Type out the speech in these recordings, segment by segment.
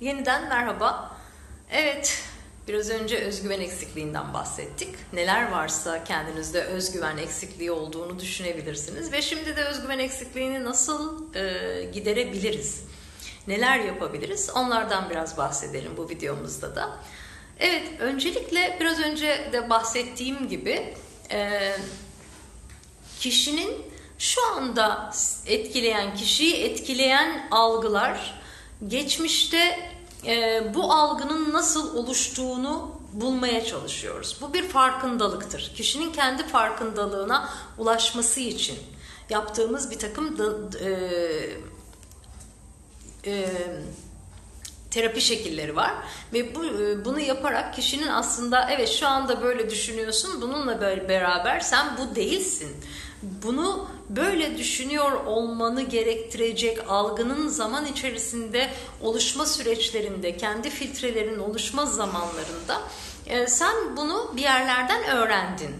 Yeniden merhaba. Evet, biraz önce özgüven eksikliğinden bahsettik. Neler varsa kendinizde özgüven eksikliği olduğunu düşünebilirsiniz. Ve şimdi de özgüven eksikliğini nasıl e, giderebiliriz? Neler yapabiliriz? Onlardan biraz bahsedelim bu videomuzda da. Evet, öncelikle biraz önce de bahsettiğim gibi e, kişinin şu anda etkileyen, kişiyi etkileyen algılar geçmişte e, bu algının nasıl oluştuğunu bulmaya çalışıyoruz. Bu bir farkındalıktır. Kişinin kendi farkındalığına ulaşması için yaptığımız bir takım da, e, e, terapi şekilleri var ve bu e, bunu yaparak kişinin aslında evet şu anda böyle düşünüyorsun bununla beraber sen bu değilsin. Bunu böyle düşünüyor olmanı gerektirecek algının zaman içerisinde oluşma süreçlerinde kendi filtrelerin oluşma zamanlarında e, sen bunu bir yerlerden öğrendin.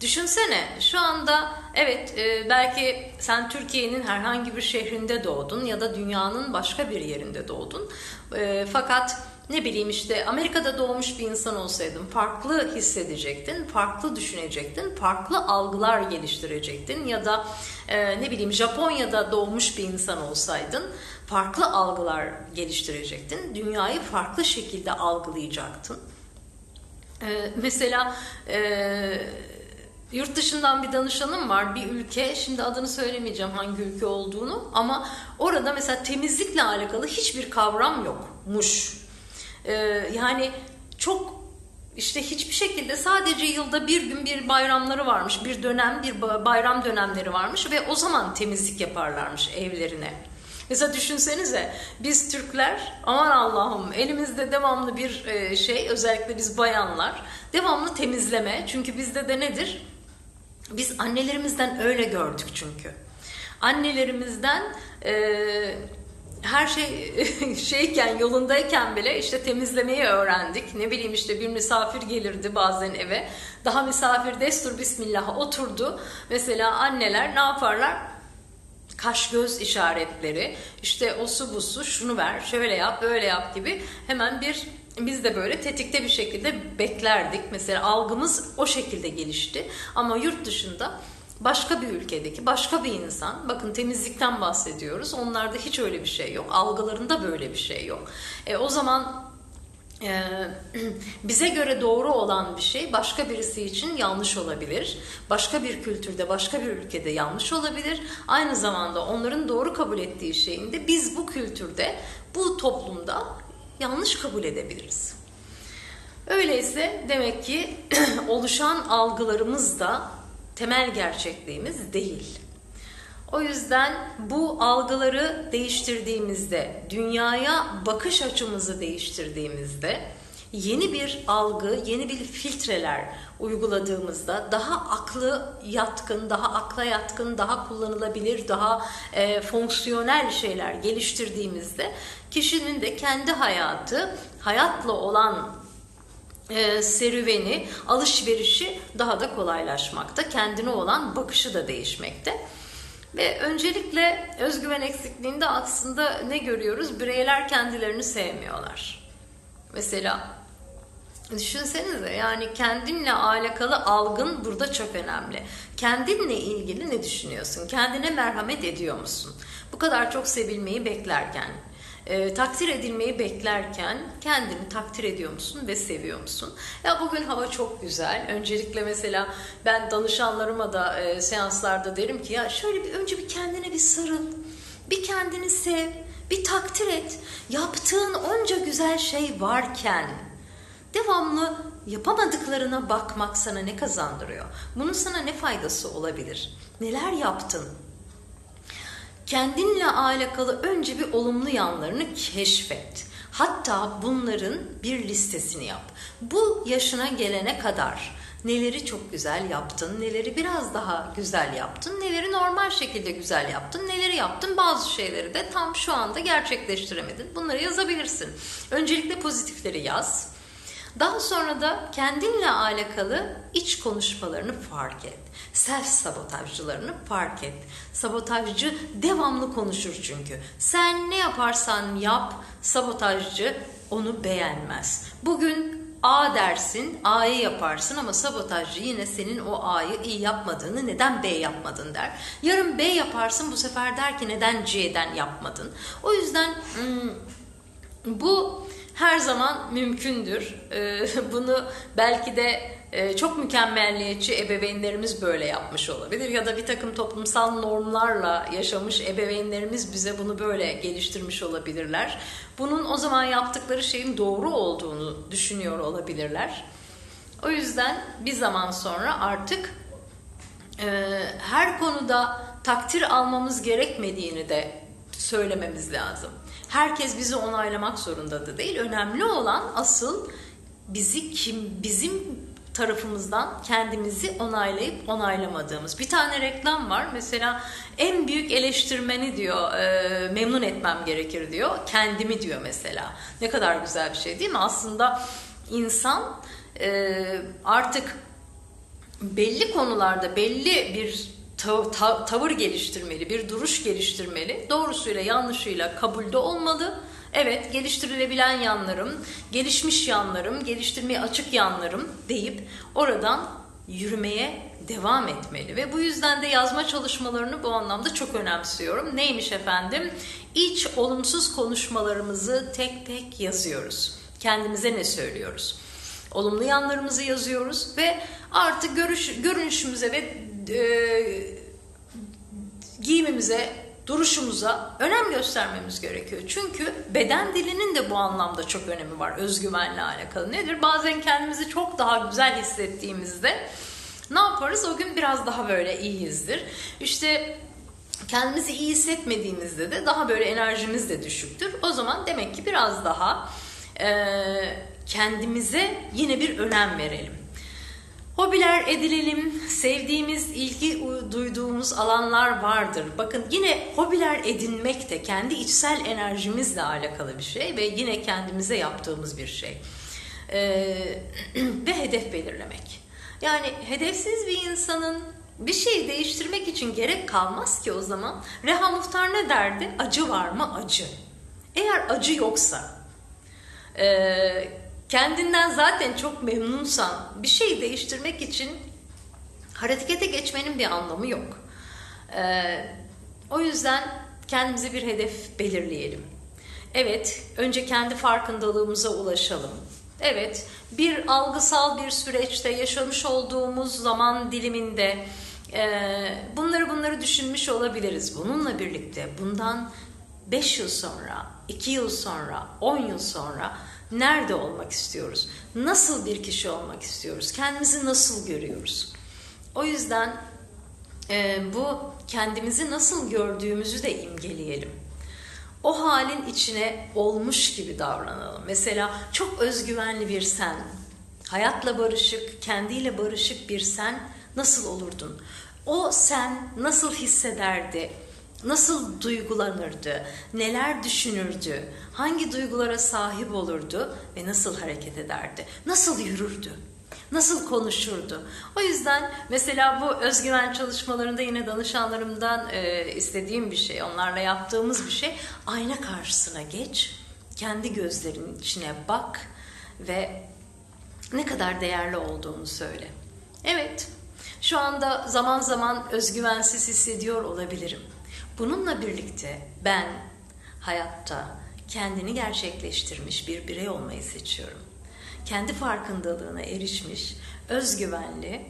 Düşünsene şu anda evet e, belki sen Türkiye'nin herhangi bir şehrinde doğdun ya da dünyanın başka bir yerinde doğdun. E, fakat ne bileyim işte Amerika'da doğmuş bir insan olsaydın farklı hissedecektin, farklı düşünecektin, farklı algılar geliştirecektin ya da e, ne bileyim Japonya'da doğmuş bir insan olsaydın farklı algılar geliştirecektin, dünyayı farklı şekilde algılayacaktın. E, mesela e, Yurt dışından bir danışanım var bir ülke şimdi adını söylemeyeceğim hangi ülke olduğunu ama orada mesela temizlikle alakalı hiçbir kavram yokmuş. Ee, yani çok işte hiçbir şekilde sadece yılda bir gün bir bayramları varmış bir dönem bir bayram dönemleri varmış ve o zaman temizlik yaparlarmış evlerine. Mesela düşünsenize biz Türkler aman Allah'ım elimizde devamlı bir e, şey özellikle biz bayanlar devamlı temizleme çünkü bizde de nedir? Biz annelerimizden öyle gördük çünkü. Annelerimizden e, her şey şeyken yolundayken bile işte temizlemeyi öğrendik. Ne bileyim işte bir misafir gelirdi bazen eve. Daha misafir destur bismillah oturdu. Mesela anneler ne yaparlar? kaş göz işaretleri işte o su bu su şunu ver şöyle yap böyle yap gibi hemen bir biz de böyle tetikte bir şekilde beklerdik. Mesela algımız o şekilde gelişti. Ama yurt dışında başka bir ülkedeki başka bir insan bakın temizlikten bahsediyoruz. Onlarda hiç öyle bir şey yok. Algılarında böyle bir şey yok. E, o zaman ee, bize göre doğru olan bir şey başka birisi için yanlış olabilir. Başka bir kültürde, başka bir ülkede yanlış olabilir. Aynı zamanda onların doğru kabul ettiği şeyin de biz bu kültürde, bu toplumda yanlış kabul edebiliriz. Öyleyse demek ki oluşan algılarımız da temel gerçekliğimiz değil. O yüzden bu algıları değiştirdiğimizde, dünyaya bakış açımızı değiştirdiğimizde, yeni bir algı, yeni bir filtreler uyguladığımızda daha aklı yatkın, daha akla yatkın, daha kullanılabilir, daha e, fonksiyonel şeyler geliştirdiğimizde kişinin de kendi hayatı, hayatla olan e, serüveni, alışverişi daha da kolaylaşmakta. Kendine olan bakışı da değişmekte. Ve öncelikle özgüven eksikliğinde aslında ne görüyoruz? Bireyler kendilerini sevmiyorlar. Mesela düşünsenize yani kendinle alakalı algın burada çok önemli. Kendinle ilgili ne düşünüyorsun? Kendine merhamet ediyor musun? Bu kadar çok sevilmeyi beklerken, e, takdir edilmeyi beklerken kendini takdir ediyor musun ve seviyor musun? Ya bugün hava çok güzel. Öncelikle mesela ben danışanlarıma da e, seanslarda derim ki ya şöyle bir önce bir kendine bir sarıl. Bir kendini sev, bir takdir et. Yaptığın onca güzel şey varken devamlı yapamadıklarına bakmak sana ne kazandırıyor? Bunun sana ne faydası olabilir? Neler yaptın? Kendinle alakalı önce bir olumlu yanlarını keşfet. Hatta bunların bir listesini yap. Bu yaşına gelene kadar neleri çok güzel yaptın, neleri biraz daha güzel yaptın, neleri normal şekilde güzel yaptın, neleri yaptın, bazı şeyleri de tam şu anda gerçekleştiremedin. Bunları yazabilirsin. Öncelikle pozitifleri yaz. Daha sonra da kendinle alakalı iç konuşmalarını fark et. Self sabotajcılarını fark et. Sabotajcı devamlı konuşur çünkü. Sen ne yaparsan yap sabotajcı onu beğenmez. Bugün A dersin, A'yı yaparsın ama sabotajcı yine senin o A'yı iyi yapmadığını neden B yapmadın der. Yarın B yaparsın bu sefer der ki neden C'den yapmadın. O yüzden hmm, bu her zaman mümkündür. Ee, bunu belki de çok mükemmelliyetçi ebeveynlerimiz böyle yapmış olabilir ya da bir takım toplumsal normlarla yaşamış ebeveynlerimiz bize bunu böyle geliştirmiş olabilirler. Bunun o zaman yaptıkları şeyin doğru olduğunu düşünüyor olabilirler. O yüzden bir zaman sonra artık e, her konuda takdir almamız gerekmediğini de söylememiz lazım. Herkes bizi onaylamak zorunda da değil. Önemli olan asıl bizi kim bizim tarafımızdan kendimizi onaylayıp onaylamadığımız. Bir tane reklam var. Mesela en büyük eleştirmeni diyor e, memnun etmem gerekir diyor. Kendimi diyor mesela. Ne kadar güzel bir şey değil mi? Aslında insan e, artık belli konularda belli bir tav- tav- tavır geliştirmeli, bir duruş geliştirmeli. Doğrusuyla yanlışıyla kabulde olmalı. Evet, geliştirilebilen yanlarım, gelişmiş yanlarım, geliştirmeye açık yanlarım deyip oradan yürümeye devam etmeli ve bu yüzden de yazma çalışmalarını bu anlamda çok önemsiyorum. Neymiş efendim? İç olumsuz konuşmalarımızı tek tek yazıyoruz. Kendimize ne söylüyoruz? Olumlu yanlarımızı yazıyoruz ve artık görüş, görünüşümüze ve e, giyimimize, duruşumuza önem göstermemiz gerekiyor. Çünkü beden dilinin de bu anlamda çok önemi var özgüvenle alakalı. Nedir? Bazen kendimizi çok daha güzel hissettiğimizde ne yaparız? O gün biraz daha böyle iyiyizdir. İşte kendimizi iyi hissetmediğimizde de daha böyle enerjimiz de düşüktür. O zaman demek ki biraz daha e, kendimize yine bir önem verelim. Hobiler edinelim, sevdiğimiz, ilgi duyduğumuz alanlar vardır. Bakın yine hobiler edinmek de kendi içsel enerjimizle alakalı bir şey ve yine kendimize yaptığımız bir şey. Ee, ve hedef belirlemek. Yani hedefsiz bir insanın bir şeyi değiştirmek için gerek kalmaz ki o zaman. Reha Muhtar ne derdi? Acı var mı? Acı. Eğer acı yoksa, e, kendinden zaten çok memnunsan bir şeyi değiştirmek için harekete geçmenin bir anlamı yok. Ee, o yüzden kendimize bir hedef belirleyelim. Evet, önce kendi farkındalığımıza ulaşalım. Evet, bir algısal bir süreçte yaşamış olduğumuz zaman diliminde e, bunları bunları düşünmüş olabiliriz. Bununla birlikte bundan 5 yıl sonra, 2 yıl sonra, 10 yıl sonra Nerede olmak istiyoruz? Nasıl bir kişi olmak istiyoruz? Kendimizi nasıl görüyoruz? O yüzden e, bu kendimizi nasıl gördüğümüzü de imgeleyelim. O halin içine olmuş gibi davranalım. Mesela çok özgüvenli bir sen, hayatla barışık, kendiyle barışık bir sen nasıl olurdun? O sen nasıl hissederdi? Nasıl duygulanırdı, neler düşünürdü, hangi duygulara sahip olurdu ve nasıl hareket ederdi, nasıl yürürdü, nasıl konuşurdu. O yüzden mesela bu özgüven çalışmalarında yine danışanlarımdan e, istediğim bir şey, onlarla yaptığımız bir şey, ayna karşısına geç, kendi gözlerinin içine bak ve ne kadar değerli olduğunu söyle. Evet, şu anda zaman zaman özgüvensiz hissediyor olabilirim. Bununla birlikte ben hayatta kendini gerçekleştirmiş bir birey olmayı seçiyorum. Kendi farkındalığına erişmiş, özgüvenli,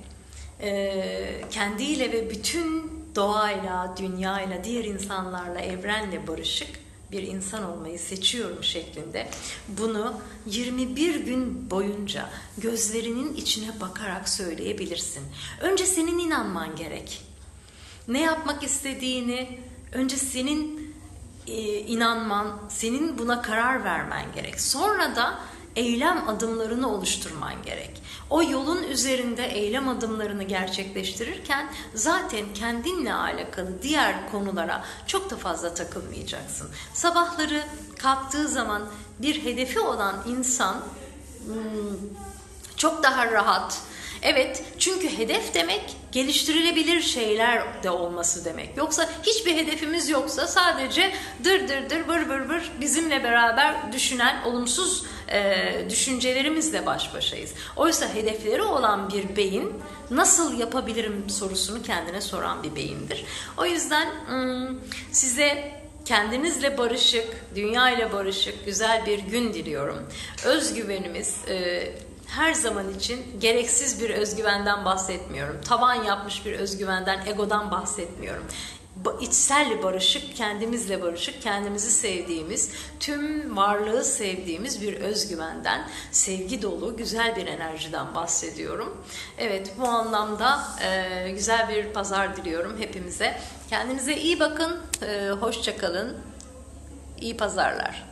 kendiyle ve bütün doğayla, dünyayla, diğer insanlarla, evrenle barışık bir insan olmayı seçiyorum şeklinde bunu 21 gün boyunca gözlerinin içine bakarak söyleyebilirsin. Önce senin inanman gerek. Ne yapmak istediğini, Önce senin e, inanman, senin buna karar vermen gerek. Sonra da eylem adımlarını oluşturman gerek. O yolun üzerinde eylem adımlarını gerçekleştirirken zaten kendinle alakalı diğer konulara çok da fazla takılmayacaksın. Sabahları kalktığı zaman bir hedefi olan insan hmm, çok daha rahat. Evet çünkü hedef demek geliştirilebilir şeyler de olması demek. Yoksa hiçbir hedefimiz yoksa sadece dır dır dır bır bır bır bizimle beraber düşünen olumsuz e, düşüncelerimizle baş başayız. Oysa hedefleri olan bir beyin nasıl yapabilirim sorusunu kendine soran bir beyindir. O yüzden hmm, size kendinizle barışık, dünya ile barışık güzel bir gün diliyorum. Özgüvenimiz e, her zaman için gereksiz bir özgüvenden bahsetmiyorum. Tavan yapmış bir özgüvenden, egodan bahsetmiyorum. Ba- içsel barışık, kendimizle barışık, kendimizi sevdiğimiz, tüm varlığı sevdiğimiz bir özgüvenden, sevgi dolu, güzel bir enerjiden bahsediyorum. Evet, bu anlamda e, güzel bir pazar diliyorum hepimize. Kendinize iyi bakın, e, hoşça kalın, iyi pazarlar.